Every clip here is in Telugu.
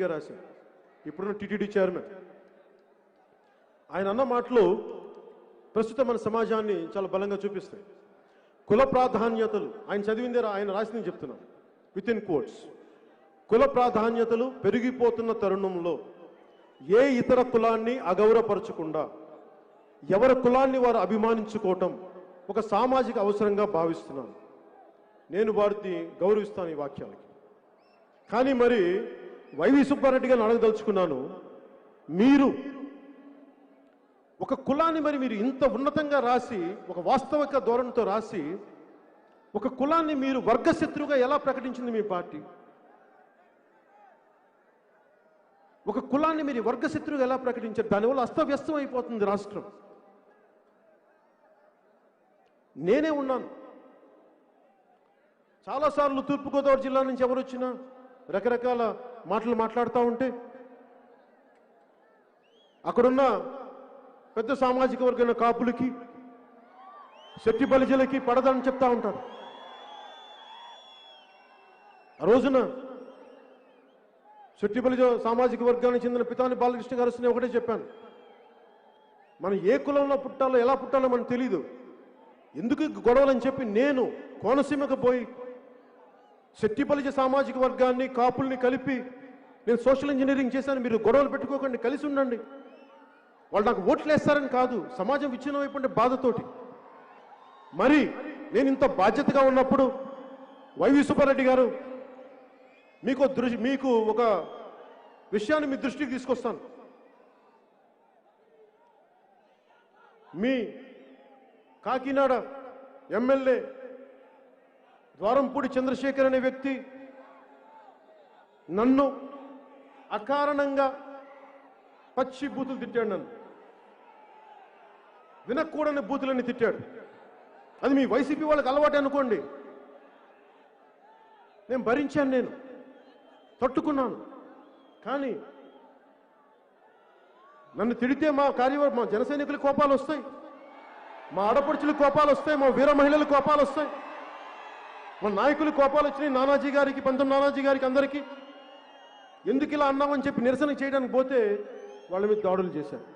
రెడ్డి గారు రాశారు. ఇప్పుడున్న టీటీడీ చైర్మన్. ఆయన అన్న మాటలు ప్రస్తుతం మన సమాజాన్ని చాలా బలంగా చూపిస్తాయి. కుల ప్రాధాన్యతలు ఆయన చదివిందే ఆయన రాసిందని చెప్తున్నాను. విత్ ఇన్ కోట్స్ కుల ప్రాధాన్యతలు పెరిగిపోతున్న తరుణంలో ఏ ఇతర కులాన్ని అగౌరవపరచకుండా ఎవరి కులాన్ని వారు అభిమానించుకోవటం ఒక సామాజిక అవసరంగా భావిస్తున్నాను. నేను వారిని గౌరవిస్తాను ఈ వాక్యాలకి. కానీ మరి వైవి సుబ్బారెడ్డి గారిని అడగదలుచుకున్నాను. మీరు ఒక కులాన్ని మరి మీరు ఇంత ఉన్నతంగా రాసి ఒక వాస్తవిక ధోరణితో రాసి ఒక కులాన్ని మీరు వర్గశత్రువుగా ఎలా ప్రకటించింది మీ పార్టీ? ఒక కులాన్ని మీరు వర్గశత్రువుగా ఎలా ప్రకటించారు? దానివల్ల అస్తవ్యస్తం అయిపోతుంది రాష్ట్రం. నేనే ఉన్నాను. చాలాసార్లు తూర్పుగోదావరి జిల్లా నుంచి ఎవరు వచ్చినా రకరకాల మాటలు మాట్లాడుతూ ఉంటే అక్కడున్న పెద్ద సామాజిక వర్గమైన కాపులకి శక్తి బలిజలకి పడదని చెప్తా ఉంటారు. ఆ రోజున శెట్టి సామాజిక వర్గానికి చెందిన పితాని బాలకృష్ణ గారు ఒకటే చెప్పాను. మనం ఏ కులంలో పుట్టాలో ఎలా పుట్టాలో మనకు తెలియదు ఎందుకు గొడవలని చెప్పి నేను కోనసీమకు పోయి శెట్టిపలిజ సామాజిక వర్గాన్ని కాపుల్ని కలిపి నేను సోషల్ ఇంజనీరింగ్ చేశాను. మీరు గొడవలు పెట్టుకోకండి కలిసి ఉండండి. వాళ్ళు నాకు ఓట్లు వేస్తారని కాదు సమాజం విచ్ఛిన్నం అయిపోయిన బాధతోటి. మరి నేను ఇంత బాధ్యతగా ఉన్నప్పుడు వైవి సుబ్బారెడ్డి గారు మీకు దృష్టి మీకు ఒక విషయాన్ని మీ దృష్టికి తీసుకొస్తాను. మీ కాకినాడ ఎమ్మెల్యే ద్వారంపూడి చంద్రశేఖర్ అనే వ్యక్తి నన్ను అకారణంగా పచ్చి బూతులు తిట్టాడు నన్ను. వినకూడని బూతులని తిట్టాడు. అది మీ వైసీపీ వాళ్ళకి అలవాటు అనుకోండి. నేను భరించాను నేను. తట్టుకున్నాను. కానీ నన్ను తిడితే మా కార్యవర్గ మా జనసైనికుల కోపాలు వస్తాయి. మా ఆడపడుచుల కోపాలు వస్తాయి. మా వీర మహిళల కోపాలు వస్తాయి. మన నాయకులు కోపాలు వచ్చినాయి. నానాజీ గారికి పంతం నానాజీ గారికి అందరికీ. ఎందుకు ఇలా అన్నామని చెప్పి నిరసన చేయడానికి పోతే వాళ్ళ మీద దాడులు చేశారు.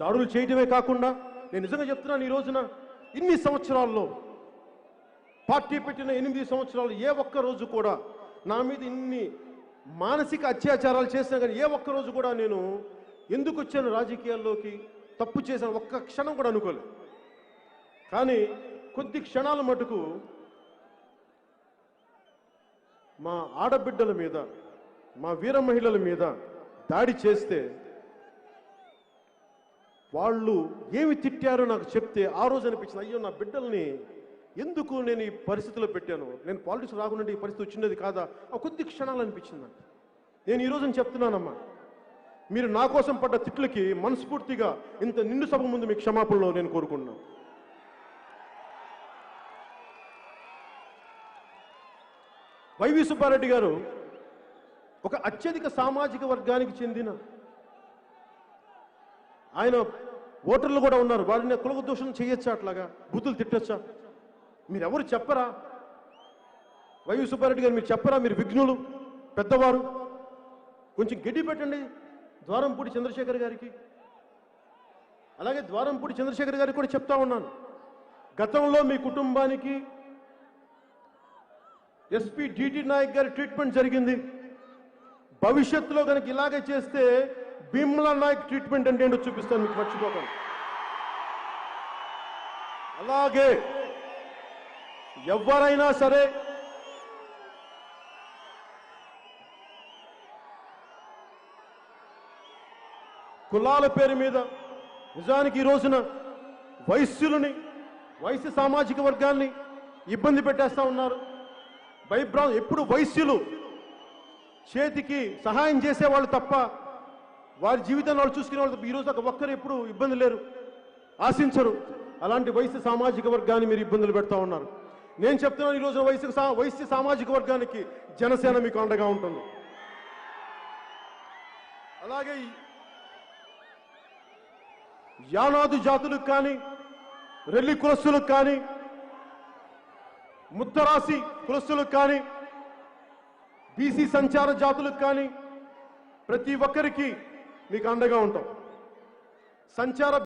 దాడులు చేయటమే కాకుండా నేను నిజంగా చెప్తున్నాను ఈ రోజున ఇన్ని సంవత్సరాల్లో పార్టీ పెట్టిన ఎనిమిది సంవత్సరాలు ఏ ఒక్క రోజు కూడా నా మీద ఇన్ని మానసిక అత్యాచారాలు చేసినా కానీ ఏ ఒక్క రోజు కూడా నేను ఎందుకు వచ్చాను రాజకీయాల్లోకి? తప్పు చేశాను. ఒక్క క్షణం కూడా అనుకోలేదు కానీ కొద్ది క్షణాల మటుకు మా ఆడబిడ్డల మీద మా వీర మహిళల మీద దాడి చేస్తే వాళ్ళు ఏమి తిట్టారో నాకు చెప్తే ఆ రోజు అనిపించింది అయ్యో నా బిడ్డల్ని ఎందుకు నేను ఈ పరిస్థితిలో పెట్టాను? నేను పాలిటిక్స్ రాకుండా ఈ పరిస్థితి వచ్చినది కాదా? ఆ కొద్ది క్షణాలు అనిపించింది నాకు. నేను ఈరోజు చెప్తున్నానమ్మా మీరు నా కోసం పడ్డ తిట్లకి మనస్ఫూర్తిగా ఇంత నిండు సభ ముందు మీ క్షమాపణలో నేను కోరుకుంటున్నాను. వైవి సుబ్బారెడ్డి గారు ఒక అత్యధిక సామాజిక వర్గానికి చెందిన ఆయన ఓటర్లు కూడా ఉన్నారు. వారిని కులగ దూషణ చేయొచ్చా అట్లాగా? బుద్ధులు తిట్టొచ్చా? మీరెవరు చెప్పరా? వైవి సుబ్బారెడ్డి గారు మీరు చెప్పరా? మీరు విఘ్నులు పెద్దవారు. కొంచెం గడ్డి పెట్టండి ద్వారంపూడి చంద్రశేఖర్ గారికి. అలాగే ద్వారంపూడి చంద్రశేఖర్ గారికి కూడా చెప్తా ఉన్నాను. గతంలో మీ కుటుంబానికి ఎస్పీ డిటి నాయక్ గారి ట్రీట్మెంట్ జరిగింది. భవిష్యత్తులో కనుక ఇలాగే చేస్తే భీమ్లా నాయక్ ట్రీట్మెంట్ అంటే ఏంటో చూపిస్తాను మీకు మర్చిపోకండి. అలాగే ఎవరైనా సరే కులాల పేరు మీద నిజానికి ఈ రోజున వైశ్యులని వైశ్య సామాజిక వర్గాన్ని ఇబ్బంది పెట్టేస్తా ఉన్నారు. భయభ్రా ఎప్పుడు వైశ్యులు చేతికి సహాయం చేసేవాళ్ళు తప్ప వారి జీవితాన్ని వాళ్ళు చూసుకునే వాళ్ళు ఈరోజు ఒక ఒక్కరు ఎప్పుడు ఇబ్బంది లేరు ఆశించరు. అలాంటి వైశ్య సామాజిక వర్గాన్ని మీరు ఇబ్బందులు పెడతా ఉన్నారు. నేను చెప్తున్నాను ఈ రోజున వైశ్య సా- వైశ్య సామాజిక వర్గానికి జనసేన మీకు అండగా ఉంటుంది. అలాగే యానాదు జాతులకు కానీ రెల్లి కులస్తులకు కానీ ముత్తరాసి కులస్తులకు కానీ బీసీ సంచార జాతులకు కానీ ప్రతి ఒక్కరికి మీకు అండగా ఉంటాం. సంచార